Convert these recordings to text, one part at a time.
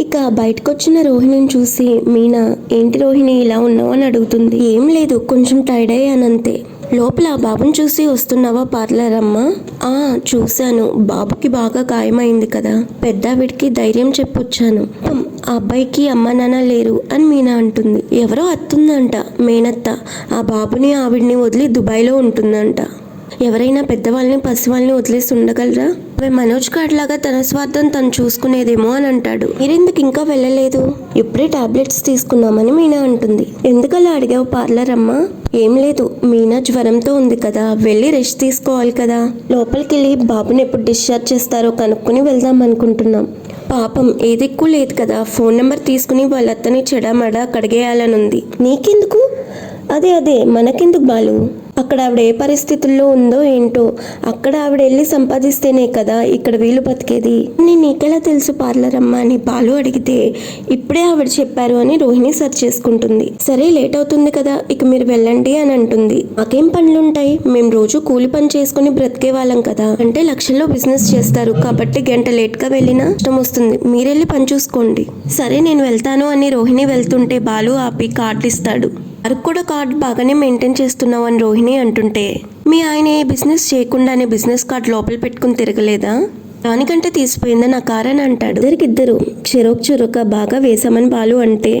ఇక బయటకు వచ్చిన రోహిణిని చూసి మీనా ఏంటి రోహిణి ఇలా ఉన్నావు? అని అడుగుతుంది. ఏం లేదు కొంచెం టైర్డ్ అయ్యానంతే. లోపల బాబుని చూసి వస్తున్నావా పార్లర్ అమ్మా? ఆ చూశాను. బాబుకి బాగా గాయమైంది కదా. పెద్దావిడికి ధైర్యం చెప్పొచ్చాను. ఆ అబ్బాయికి అమ్మ నాన్న లేరు అని మీనా అంటుంది. ఎవరో అత్తుందంట మేనత్త. ఆ బాబుని ఆవిడ్ని వదిలి దుబాయ్లో ఉంటుందంట. ఎవరైనా పెద్దవాళ్ళని పసివాళ్ళని వదిలేసి ఉండగలరా? ఆమె మనోజ్ గాడ్ లాగా తన స్వార్థం తను చూసుకునేదేమో అని అంటాడు. మీరెందుకు ఇంకా వెళ్ళలేదు? ఇప్పుడే టాబ్లెట్స్ తీసుకున్నామని మీనా అంటుంది. ఎందుకలా అడిగావు పార్లర్ అమ్మా? ఏం లేదు మీనా జ్వరంతో ఉంది కదా వెళ్ళి రెస్ట్ తీసుకోవాలి కదా. లోపలికి వెళ్ళి బాబుని ఎప్పుడు డిశ్చార్జ్ చేస్తారో కనుక్కొని వెళ్దాం అనుకుంటున్నాం. పాపం ఏదిక్కు లేదు కదా ఫోన్ నెంబర్ తీసుకుని వాళ్ళ అత్తని చెడామడా కడిగేయాలనుంది. నీకెందుకు? అదే అదే మనకెందుకు బాలు? అక్కడ ఆవిడ ఏ పరిస్థితుల్లో ఉందో ఏంటో అక్కడ ఆవిడ వెళ్ళి సంపాదిస్తేనే కదా ఇక్కడ వీలు బతికేది? నేను నీకెలా తెలుసు పార్లర్ అమ్మా అని బాలు అడిగితే ఇప్పుడే ఆవిడ చెప్పారు అని రోహిణి సర్చ్ చేసుకుంటుంది. సరే లేట్ అవుతుంది కదా ఇక మీరు వెళ్ళండి అని అంటుంది. మాకేం పనులుంటాయి? మేము రోజు కూలి పని చేసుకుని బ్రతికే వాళ్ళం కదా. అంటే లక్షల్లో బిజినెస్ చేస్తారు కాబట్టి గంట లేట్గా వెళ్ళినా ఇష్టం వస్తుంది. మీరెళ్ళి పని చూసుకోండి. సరే నేను వెళ్తాను అని రోహిణి వెళ్తుంటే బాలు ఆపి కార్డు ఇస్తాడు. అరకు కూడా కార్డ్ బాగానే మెయింటైన్ చేస్తున్నావు అని రోహిణి అంటుంటే మీ ఆయన ఏ బిజినెస్ చేయకుండానే బిజినెస్ కార్డ్ లోపల పెట్టుకుని తిరగలేదా? దానికంటే తీసిపోయిందా నా కార్ అని అంటాడు. ఇద్దరికిద్దరు చెరొక చెరొక బాగా వేసామని బాలు అంటే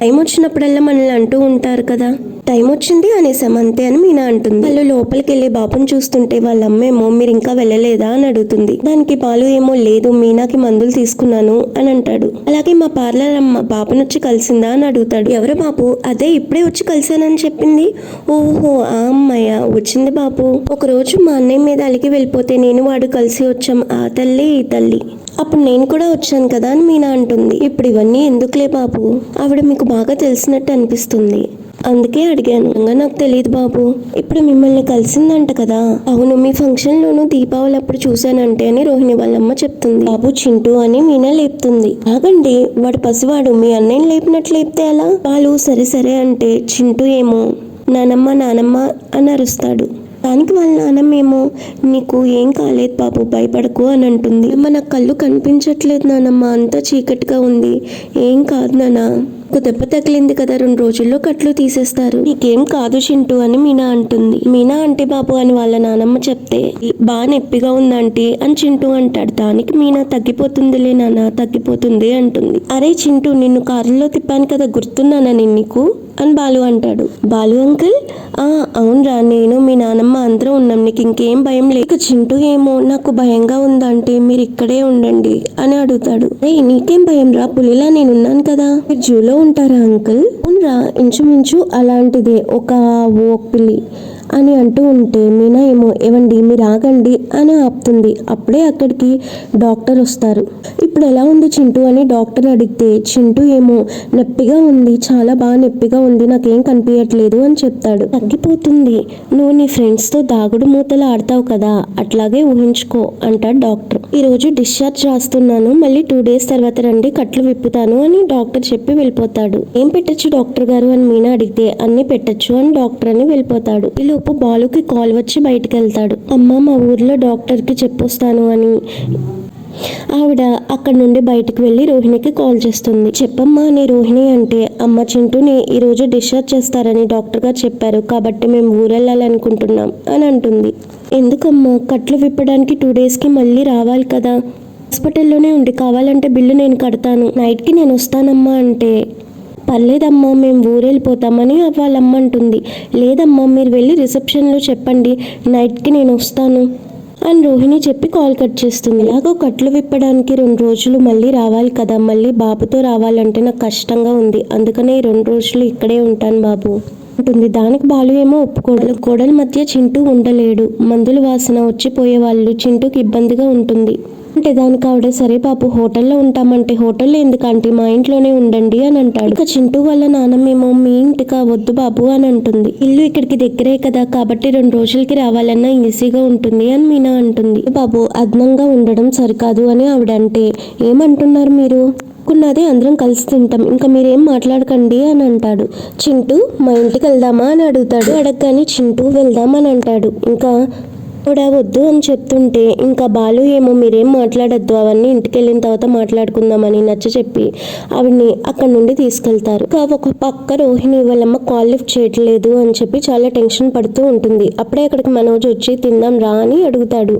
టైం వచ్చినప్పుడల్లా మనల్ని అంటూ ఉంటారు కదా. టైం వచ్చింది అనేసాం అంతే అని మీనా అంటుంది. వాళ్ళు లోపలికి వెళ్ళి బాబుని చూస్తుంటే వాళ్ళ అమ్మేమో మీరు ఇంకా వెళ్ళలేదా? అని అడుగుతుంది. దానికి బాలు ఏమో లేదు మీనాకి మందులు తీసుకున్నాను అని అంటాడు. అలాగే మా పార్లర్ అమ్మ బాబుని వచ్చి కలిసిందా అని అడుగుతాడు. ఎవరు బాబు? అదే ఇప్పుడే వచ్చి కలిసానని చెప్పింది? ఓహో ఆ అమ్మాయ? వచ్చింది బాబు. ఒకరోజు మా అన్నయ్య మీద అలికి వెళ్ళిపోతే నేను వాడు కలిసి వచ్చాం. ఆ తల్లి ఈ తల్లి. అప్పుడు నేను కూడా వచ్చాను కదా అని మీనా అంటుంది. ఇప్పుడు ఇవన్నీ ఎందుకులే బాబు? ఆవిడ మీకు బాగా తెలిసినట్టు అనిపిస్తుంది. అందుకే అడిగాను. నాకు తెలియదు బాబు. ఇప్పుడు మిమ్మల్ని కలిసిందంట కదా. అవును మీ ఫంక్షన్ లోను దీపావళి అప్పుడు చూశానంటే అని రోహిణి వాళ్ళమ్మ చెప్తుంది. బాబు చింటూ అని మీనా లేపుతుంది. ఆగండి వాడు పసివాడు. మీ అన్నయ్యని లేపినట్లు లేపితే ఎలా? వాళ్ళు సరే సరే అంటే చింటూ ఏమో? నానమ్మ నానమ్మ అని అరుస్తాడు. దానికి వాళ్ళ నాన్నమ్మేమో నీకు ఏం కాలేదు బాబు భయపడకు అని అంటుంది. మన కళ్ళు కనిపించట్లేదు నానమ్మ. అంతా చీకటిగా ఉంది. ఏం కాదు నాన్న నాకు దెబ్బ తగిలింది కదా రెండు రోజుల్లో కట్లు తీసేస్తారు. నీకేం కాదు చింటూ అని మీనా అంటుంది. మీనా అంటే బాబు అని వాళ్ళ నానమ్మ చెప్తే బాగా నొప్పిగా ఉందంటే అని చింటూ అంటాడు. దానికి మీనా తగ్గిపోతుందిలే నాన్న తగ్గిపోతుంది అంటుంది. అరే చింటూ నిన్ను కారులో తిప్పాను కదా గుర్తున్నానా నేను నీకు? అని బాలు అంటాడు. బాలు అంకుల్ ఆ అవునరా నేను మీ నానమ్మ అందరూ ఉన్నాం. నీకు ఇంకేం భయం లేక చింటూ ఏమో నాకు భయంగా ఉందంటే మీరు ఇక్కడే ఉండండి అని అడుగుతాడు. రే నీకేం భయం రా? పులిలా నేను ఉన్నాను కదా. మీరు జూలో ఉంటారా అంకుల్? అవునరా ఇంచుమించు అలాంటిదే. ఒక ఓ పిల్లి. అని అంటూ ఉంటే మీనా ఏమో ఏవండి మీరు ఆగండి అని ఆపుతుంది. అప్పుడే అక్కడికి డాక్టర్ వస్తారు. ఇప్పుడు ఎలా ఉంది చింటూ? అని డాక్టర్ అడిగితే చింటూ ఏమో నొప్పిగా ఉంది చాలా బాగా నొప్పిగా ఉంది నాకేం కనిపించట్లేదు అని చెప్తాడు. తగ్గిపోతుంది. నువ్వు నీ ఫ్రెండ్స్తో దాగుడు మూతలు ఆడతావు కదా అట్లాగే ఊహించుకో అంటాడు డాక్టర్. ఈరోజు డిశ్చార్జ్ రాస్తున్నాను మళ్ళీ టూ డేస్ తర్వాత రండి కట్లు విప్పుతాను అని డాక్టర్ చెప్పి వెళ్ళిపోతాడు. ఏం పెట్టచ్చు డాక్టర్ గారు? అని మీనా అడిగితే అన్ని పెట్టచ్చు అని డాక్టర్ అని వెళ్ళిపోతాడు. ఈ లోపు బాలుకి కాల్ వచ్చి బయటికి వెళ్తాడు అమ్మ మా ఊర్లో డాక్టర్కి చెప్పొస్తాను అని. ఆవిడ అక్కడ నుండి బయటకు వెళ్ళి రోహిణికి కాల్ చేస్తుంది. చెప్పమ్మా అని రోహిణి అంటే అమ్మ చింటూని ఈరోజు డిశ్చార్జ్ చేస్తారని డాక్టర్ గారు చెప్పారు. కాబట్టి మేము ఊరెళ్ళాలనుకుంటున్నాం అని అంటుంది. ఎందుకమ్మా? కట్లు విప్పడానికి టూ డేస్కి మళ్ళీ రావాలి కదా. హాస్పిటల్లోనే ఉండి కావాలంటే బిల్లు నేను కడతాను. నైట్కి నేను వస్తానమ్మా అంటే. పర్లేదమ్మా మేము ఊరెళ్ళిపోతామని వాళ్ళమ్మ అంటుంది. లేదమ్మా మీరు వెళ్ళి రిసెప్షన్లో చెప్పండి. నైట్కి నేను వస్తాను అని రోహిణి చెప్పి కాల్ కట్ చేస్తుంది. నాకు కట్లు విప్పడానికి రెండు రోజులు మళ్ళీ రావాలి కదా మళ్ళీ బాబుతో రావాలంటే నాకు కష్టంగా ఉంది. అందుకనే ఈ రెండు రోజులు ఇక్కడే ఉంటాను బాబు ఉంటుంది దానికి బాలు ఏమో ఒప్పుకోడు. గోడల మధ్య చింటూ ఉండలేడు. మందుల వాసన వచ్చిపోయే వాళ్ళు చింటూకి ఇబ్బందిగా ఉంటుంది. అంటే దానికి ఆవిడ సరే పాపు హోటల్లో ఉంటామంటే హోటల్లో ఎందుకంటే మా ఇంట్లోనే ఉండండి అని అంటాడు. ఇక చింటూ వాళ్ళ నాన్నమేమో మీ ఇంటికా? వద్దు బాబు అని అంటుంది. ఇల్లు ఇక్కడికి దగ్గరే కదా కాబట్టి రెండు రోజులకి రావాలన్నా ఈజీగా ఉంటుంది అని మీనా అంటుంది. బాబు అదనంగా ఉండడం సరికాదు అని ఆవిడ అంటే ఏమంటున్నారు మీరు? అనుకున్నదే అందరం కలిసి తింటాం ఇంకా మీరేం మాట్లాడకండి అని అంటాడు. చింటూ మా ఇంటికి వెళ్దామా? అని అడుగుతాడు. అడగగానే చింటూ వెళ్దాం అని అంటాడు. ఇంకా కూడా వద్దు అని చెప్తుంటే ఇంకా బాలు ఏమో మీరేం మాట్లాడొద్దు అవన్నీ ఇంటికి వెళ్ళిన తర్వాత మాట్లాడుకుందామని నచ్చ చెప్పి ఆవిడ్ని అక్కడ నుండి తీసుకెళ్తారు. ఇంకా ఒక పక్క రోహిణి వాళ్ళమ్మ కాల్ లిఫ్ట్ చేయట్లేదు అని చెప్పి చాలా టెన్షన్ పడుతూ ఉంటుంది. అప్పుడే అక్కడికి మనోజ్ వచ్చి తిందాం రా అని అడుగుతాడు.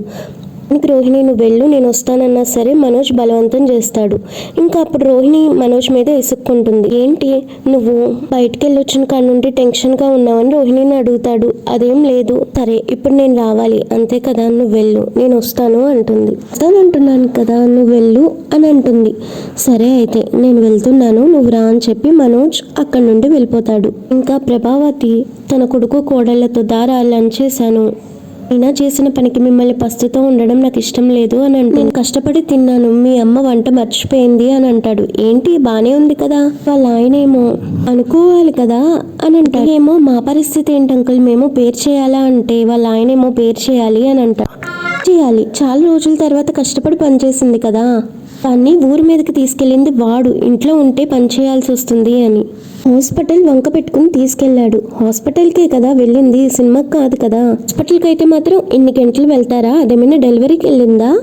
నీకు రోహిణి నువ్వు వెళ్ళు నేను వస్తానన్నా సరే మనోజ్ బలవంతం చేస్తాడు. ఇంకా అప్పుడు రోహిణి మనోజ్ మీద ఇసుక్కుంటుంది. ఏంటి? నువ్వు బయటికి వెళ్ళొచ్చిన కాడ నుండి టెన్షన్గా ఉన్నావని రోహిణిని అడుగుతాడు. అదేం లేదు. సరే ఇప్పుడు నేను రావాలి. అంతే కదా? నువ్వు వెళ్ళు. నేను వస్తాను అంటుంది. వస్తాను అంటున్నాను కదా? నువ్వు వెళ్ళు అని అంటుంది. సరే అయితే నేను వెళ్తున్నాను. నువ్వు రా అని చెప్పి మనోజ్ అక్కడి నుండి వెళ్ళిపోతాడు. ఇంకా ప్రభావతి తన కొడుకు కోడళ్ళతో దారా లంచ్ చేశాను అయినా చేసిన పనికి మిమ్మల్ని పస్తుతో ఉండడం నాకు ఇష్టం లేదు అని అంటే "నేను కష్టపడి తిన్నాను మీ అమ్మ వంట మర్చిపోయింది అని అంటాడు. ఏంటి? బానే ఉంది కదా? వాళ్ళ ఆయనేమో అనుకోవాలి కదా? అని అంటాడు. ఏమో మా పరిస్థితి ఏంటి అంకుల్? మేము పేరు చేయాలా అంటే వాళ్ళ ఆయనేమో పేరు చేయాలి అని అంటాడు. చేయాలి. చాలా రోజుల తర్వాత కష్టపడి పనిచేసింది కదా? దాన్ని ఊరి మీదకి తీసుకెళ్ళింది వాడు. ఇంట్లో ఉంటే పని చేయాల్సి వస్తుంది అని. హాస్పిటల్ వంక పెట్టుకుని తీసుకెళ్ళాడు. హాస్పిటల్కే కదా వెళ్ళింది. సినిమాకి కాదు కదా. హాస్పిటల్కి అయితే మాత్రం ఎన్ని గంటలు వెళ్తారా? అదేమైనా డెలివరీకి వెళ్ళిందా?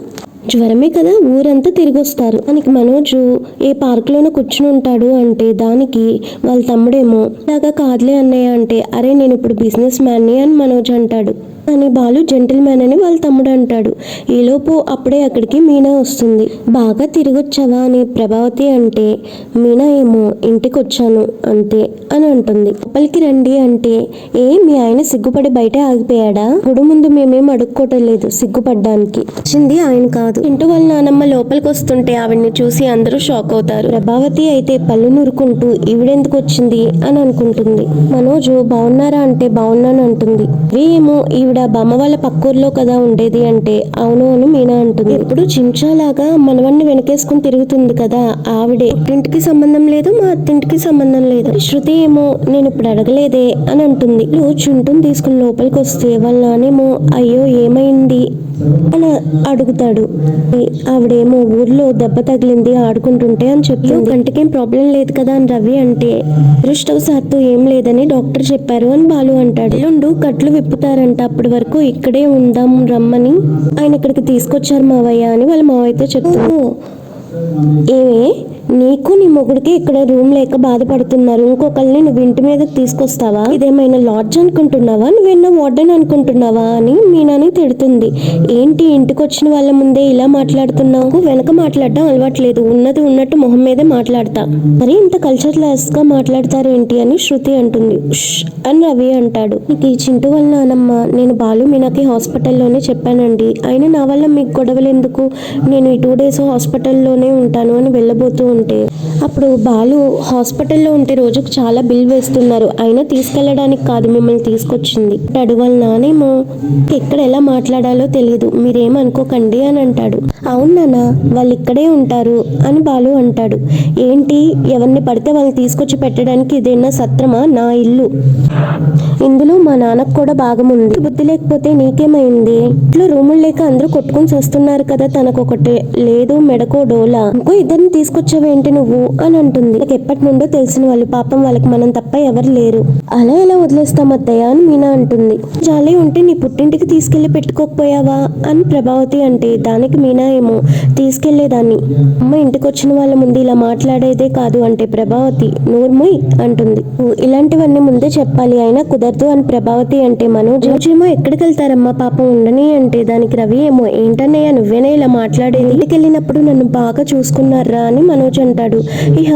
జ్వరమే కదా ఊరంతా తిరిగొస్తారు. మనకి మనోజు ఏ పార్క్లోనో కూర్చుని ఉంటాడు అంటే దానికి వాళ్ళ తమ్ముడేమో ఇలాగా కాదులే అన్నయ్య అంటే అరే నేను ఇప్పుడు బిజినెస్ మ్యాన్ని అని మనోజ్ అంటాడు. కానీ బాలు జెంటిల్ మ్యాన్ అని వాళ్ళ తమ్ముడు అంటాడు. ఈలోపు అప్పుడే అక్కడికి మీనా వస్తుంది. బాగా తిరిగొచ్చావా? అని ప్రభావతి అంటే మీనా ఏమో ఇంటికి వచ్చాను అంతే అని అంటుంది. లోపలికి రండి అంటే ఏ మీ ఆయన సిగ్గుపడి బయట ఆగిపోయాడా? గుడి ముందు మేమేం అడుక్కోవటం లేదు సిగ్గుపడ్డానికి. వచ్చింది ఆయన కాదు. ఇంటి వాళ్ళ నానమ్మ లోపలికి వస్తుంటే ఆవిడ్ని చూసి అందరూ షాక్ అవుతారు. ప్రభావతి అయితే పళ్ళు నూరుకుంటూ ఈవిడెందుకు వచ్చింది? అని అనుకుంటుంది. మనోజు బాగున్నారా అంటే బాగున్నాను అంటుంది. ఏమో ఈవిడ బామ్మ వాళ్ళ పక్కూర్లో కదా ఉండేది అంటే అవును అని మీనా అంటుంది. ఇప్పుడు చించాలాగా మనవన్ని వెనకేసుకుని తిరుగుతుంది కదా ఆవిడే. ఇంటికి సంబంధం లేదు మా అత్తింటికి సంబంధం లేదు. శృతి ఏమో నేను ఇప్పుడు అడగలేదే అని అంటుంది. చుంటుని తీసుకుని లోపలికి వస్తే వాళ్ళ నానేమో అయ్యో ఏమైంది? అని అడుగుతాడు. ఆవిడేమో ఊర్లో దెబ్బ తగిలింది ఆడుకుంటుంటే అని చెప్పి కంటికేం ప్రాబ్లం లేదు కదా అని రవి అంటే అదృష్టవశాత్తు ఏం లేదని డాక్టర్ చెప్పారు అని బాలు అంటాడు. ఎల్లుండు కట్లు విప్పుతారంట అప్పటి వరకు ఇక్కడే ఉందాం రమ్మని. ఆయన ఇక్కడికి తీసుకొచ్చారు మావయ్య అని వాళ్ళ మావయ్యతో చెప్తాను ఏమే? నీకు నీ మొగుడికి ఇక్కడ రూమ్ లేక బాధపడుతున్నారు. ఇంకొకరిని నువ్వు ఇంటి మీదకి తీసుకొస్తావా? ఇదేమైనా లాడ్జ్ అనుకుంటున్నావా? నువ్వేనా వార్డెన్ అనుకుంటున్నావా అని మీనాని తిడుతుంది. ఏంటి ఇంటికి వచ్చిన వాళ్ళ ముందే ఇలా మాట్లాడుతున్నావు? వెనక మాట్లాడడం అలవాట్లేదు. ఉన్నది ఉన్నట్టు మొహం మీదే మాట్లాడతా. మరి ఇంత కల్చర్ లెస్గా మాట్లాడతారేంటి అని శృతి అంటుంది. అని రవి అంటాడు. నీకు ఈ చింటూ వల్ల నానమ్మ నేను బాలు మీనాకి హాస్పిటల్లోనే చెప్పానండి. అయినా నా వల్ల మీకు గొడవలు ఎందుకు? నేను ఈ టూ డేస్ హాస్పిటల్లోనే ఉంటాను అని వెళ్ళబోతూ ఉంటే. అప్పుడు బాలు హాస్పిటల్లో ఉంటే రోజుకు చాలా బిల్ వేస్తున్నారు. అయినా తీసుకెళ్ళడానికి కాదు మిమ్మల్ని తీసుకొచ్చింది. అంటాడు వాళ్ళ నానేమో ఎక్కడ ఎలా మాట్లాడాలో తెలియదు మీరేమనుకోకండి అని అంటాడు. అవును నాన్న వాళ్ళు ఇక్కడే ఉంటారు అని బాలు అంటాడు. ఏంటి ఎవరిని పడితే వాళ్ళని తీసుకొచ్చి పెట్టడానికి ఇదేనా సత్రమా? నా ఇల్లు. ఇందులో మా నాన్నకు కూడా భాగం ఉంది. బుద్ధి లేకపోతే నీకేమైంది? ఇంట్లో రూములు లేక అందరూ కొట్టుకుని చేస్తున్నారు కదా తనకొకటి. లేదు మెడకో డోలా? ఇంకో ఇద్దరిని తీసుకొచ్చే ఏంటి నువ్వు అని అంటుంది. ఎప్పటి నుండో తెలిసిన వాళ్ళు పాపం వాళ్ళకి మనం తప్ప ఎవరు లేరు. అలా ఎలా వదిలేస్తాం అత్తయ్య అని మీనా అంటుంది. జాలి ఉంటే నీ పుట్టింటికి తీసుకెళ్ళి పెట్టుకోకపోయావా అని ప్రభావతి అంటే దానికి మీనా ఏమో తీసుకెళ్ళేదాన్ని అమ్మ ఇంటికి వచ్చిన వాళ్ళ ముందు ఇలా మాట్లాడేదే కాదు అంటే ప్రభావతి నూర్ముయ్ అంటుంది. "ఓ, ఇలాంటివన్నీ ముందే చెప్పాలి అయినా కుదరదు అని ప్రభావతి అంటే మనోజ్ రోజేమో ఎక్కడికి వెళ్తారమ్మా పాపం ఉండని అంటే దానికి రవి ఏమో ఏంటన్నయ్య నువ్వేనా ఇలా మాట్లాడేది? ఇంటికి వెళ్ళినప్పుడు నన్ను బాగా చూసుకున్నారా? అని మనోజ్ అంటాడు. ఇహ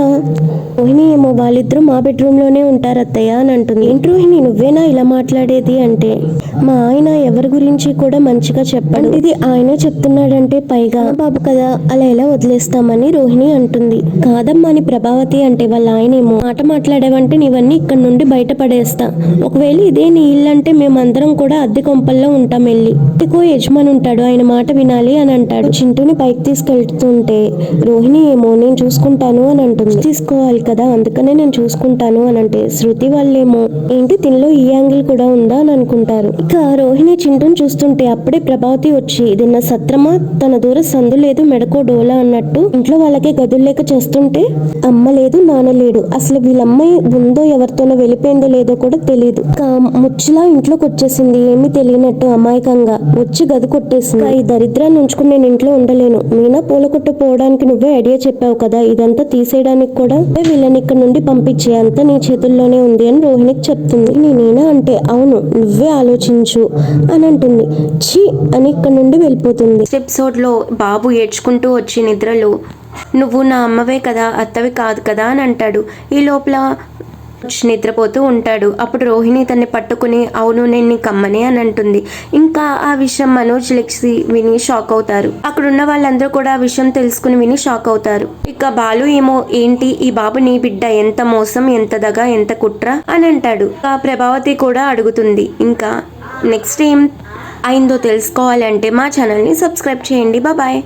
రోహిణి ఏమో వాళ్ళిద్దరూ మా బెడ్రూమ్లోనే ఉంటారు అత్తయ్య అని అంటుంది. ఏంటి రోహిణి నువ్వేనా ఇలా మాట్లాడేది? అంటే మా ఆయన ఎవరి గురించి కూడా మంచిగా చెప్పాడు. ఇది ఆయనే చెప్తున్నాడంటే పైగా బాబు కదా అలా ఎలా వదిలేస్తామని రోహిణి అంటుంది. కాదమ్మా అని ప్రభావతి అంటే వాళ్ళ ఆయనేమో మాట మాట్లాడేవంటే నీవన్నీ ఇక్కడ నుండి బయటపడేస్తా. ఒకవేళ ఇదే నీ ఇల్లు అంటే మేమందరం కూడా అద్దె కొంపల్లో ఉంటాం వెళ్ళి ఇంటికో యజమాని ఉంటాడు ఆయన మాట వినాలి అని అంటాడు. చింటూని పైకి తీసుకెళ్తుంటే రోహిణి ఏమో నేను చూసుకుంటాను అని అంటుంది. తీసుకోవాలి కదా అందుకనే నేను చూసుకుంటాను అని అంటే శృతి వాళ్ళేమో ఏంటి దీనిలో ఈ యాంగిల్ కూడా ఉందా? అని అనుకుంటారు. ఇక రోహిణి చింటూని చూస్తుంటే అప్పుడే ప్రభావతి వచ్చి ఇది నా సత్రమా? తన దూర సందు లేదు మెడకో డోలా అన్నట్టు ఇంట్లో వాళ్ళకే గదులు లేక చేస్తుంటే అమ్మ లేదు నాన్న లేడు. అసలు వీళ్ళమ్మాయి ఉందో ఎవరితోనో వెళ్ళిపోయిందో లేదో కూడా తెలియదు ఇక ముచ్చులా ఇంట్లోకి వచ్చేసింది. ఏమీ తెలియనట్టు అమాయకంగా వచ్చి గది కొట్టేసింది. ఈ దరిద్రాన్ని ఉంచుకుని నేను ఇంట్లో ఉండలేను. మీనా పూల కొట్టు పోవడానికి నువ్వే ఐడియా చెప్పావు కదా ఇదంతా తీసేయడానికి కూడా వీళ్ళని ఇక్కడ నుండి పంపించే అంతా నీ చేతుల్లోనే ఉంది అని రోహిణికి చెప్తుంది. నేనేనా అంటే అవును నువ్వే ఆలోచించు అని అంటుంది. ఛీ అని ఇక్కడ నుండి వెళ్ళిపోతుంది. ఎపిసోడ్లో బాబు ఏడ్చుకుంటూ వచ్చి నిద్రలో నువ్వు నా అమ్మవే కదా అత్తవి కాదు కదా అని అంటాడు. ఈ లోపల నిద్రపోతూ ఉంటాడు. అప్పుడు రోహిణి తన్ని పట్టుకుని అవును నేను నీ కమ్మని అని అంటుంది. ఇంకా ఆ విషయం మనోజ్ లెక్సి విని షాక్ అవుతారు. అక్కడ ఉన్న వాళ్ళందరూ కూడా ఆ విషయం తెలుసుకుని విని షాక్ అవుతారు. ఇక బాలు ఏమో ఏంటి? ఈ బాబు నీ బిడ్డ ఎంత మోసం ఎంత దగా ఎంత కుట్ర? అని అంటాడు. ఆ ప్రభావతి కూడా అడుగుతుంది. ఇంకా నెక్స్ట్ ఏం అయిందో తెలుసుకోవాలంటే మా ఛానల్ని సబ్స్క్రైబ్ చేయండి. బాయ్.